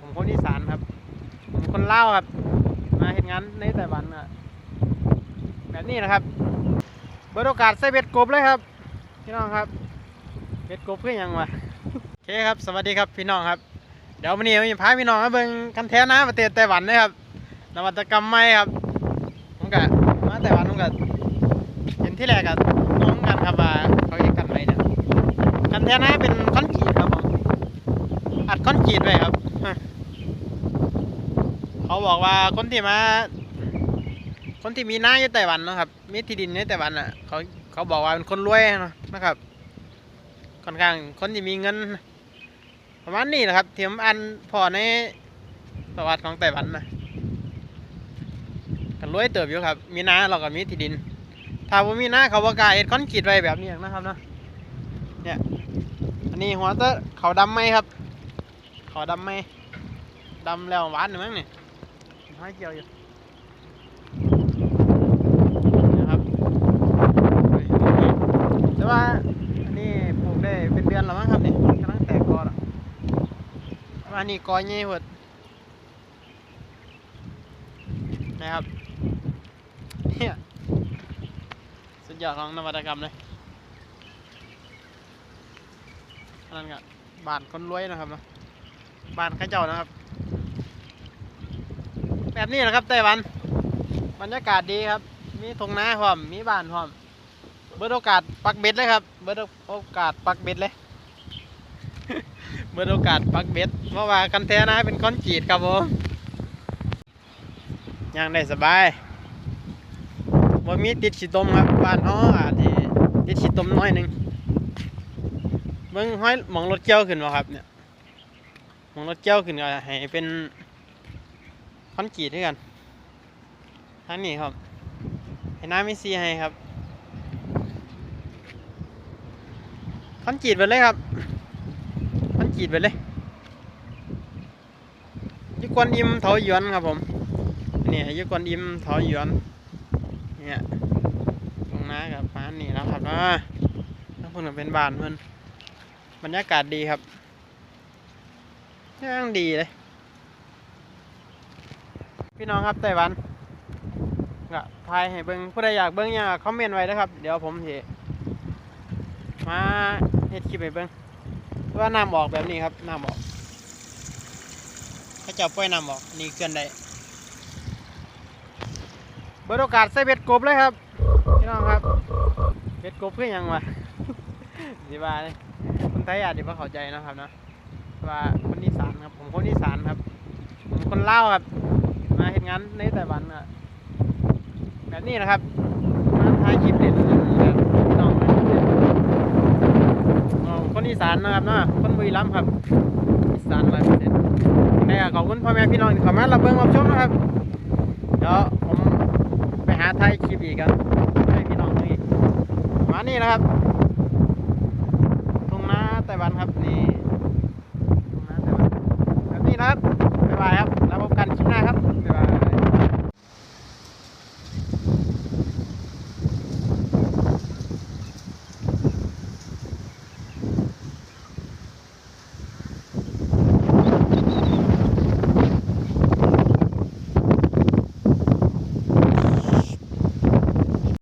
ผมคนอีสานครับ ผมคนเล่าครับ มาเห็นงานในไต้หวันอะแบบนี้นะครับ เบิดโอกาสใส่เบ็ดกบเลยครับพี่น้องครับ เบ็ดกบเพื่อหยังวะโอเคครับ สวัสดีครับพี่น้องครับ เดี๋ยววันนี้ผมจะพาพี่น้องมาเบิ่งคันแท้นะประเทศไต้หวันนะครับนวัตกรรมใหม่ครับผมกะมาไต้หวันผมกะเห็นที่แรกกับน้องกันครับว่าเขาเรียกกันไรเนี่ยคันแท้นะเป็นคอนกรีตครับผมอัดคอนกรีตไว้ครับ เขาบอกว่าคนที่มา คนที่มีหน้าอยู่ไต้หวันนะครับ มีที่ดินในไต้หวันอะ เขาเขาบอกว่าเป็นคนรวยนะนะครับ ค่อนข้างคนที่มีเงิน ประมาณนี้นะครับเที่ผมอ่านพอในประวัติของไต้หวันนะกันรวยเติบอยู่ครับ มีนาเราก็มีที่ดิน ถ้าว่ามีนาเขาบอกกล้าเอ็ดคอนกรีตไว้แบบนี้นะครับเนาะ เนี่ย อันนี้หัวเตอเขาดำไหมครับ ขาดำไหมดำแล้วหวานหรือมั้งเนี่ยห้อยเกี่ยวอยู่นะครับแต่ว่าอันนี้ปลูกได้เป็นเดือนแล้วมั้งครับนี่กำลังแตกกอแล้วแต่ว่าอันนี้กอใหญ่หมดนะครับเนี่ยสุดยอดของนวัตกรรมเลยนนั้นก็บานคนรวยนะครับเนาะ บ้านข้าเจ้านะครับ แบบนี้นะครับไต้หวัน บรรยากาศดีครับ มีทงนาพร้อม มีบ้านพร้อม เบิดโอกาสปักเบ็ดเลยครับ เบิดโอกาสปักเบ็ดเลย เบิดโอกาสปักเบ็ด เพราะว่ากันแท้นะเป็นคอนกรีตครับผมย่างได้สบายบ่มีติดฉีดตมครับ บ้านฮ้อาจจะติดฉีดตมน้อยหนึงเบิ่งห้อยหมองรถเกี่ยวขึ้นบ่ครับเนี่ย หมองรถเกี่ยวขึ้นก็ให้เป็นคอนกรีตด้วยกันทางนี้ครับให้น้ำมีซีให้ครับคอนกรีตไปเลยครับคอนกรีตไปเลยยุกวนอิมเถาหยวนครับผมเนี่ยยุกวนอิมเถาหยวนเนี่ยตรงน้ากับฟ้านี่แล้วครับอ่าถ้าเพิ่นก็เป็นบานเพิ่นบรรยากาศดีครับ ย่างดีเลย พี่น้องครับไต้หวันก็ทายให้เบิ้งผู้ใดอยากเบิ้งอยางก็คอมเมนต์ไว้นะครับ เดี๋ยวผมสิมาเฮ็ดคลิปให้เบิ้งว่าน้ำออกแบบนี้ครับน้ำออกเขาเจะปล่อยน้ำออกนี่เกินได้เบิดโอกาสใส่เบ็ดกบเลยครับพี่น้องครับเบ็ดกบเพื่อยังวะสิบาเลยคนไทยอาจจะไม่เข้าใจนะครับนะ ว่าคนอีสานครับ ผมคนอีสานครับ ผมคนเล่าครับ มาเห็นงานในไต้หวันอะแบบนี้นะครับ มาถ่ายคลิปเด่นแบบน้องคนอีสานนะครับเนาะคนบุรีรัมย์ครับอีสานร้อยเปอร์เซ็นต์แต่ขอบคุณพ่อแม่พี่น้องที่เข้ามารับเบิ่งรับชมนะครับเดี๋ยวผมไปหาถ่ายคลิปอีกกันให้พี่น้องดูอีกมานี่นะครับตรงหน้าไต้หวันครับนี่ นะครับบ๊ายบายครับ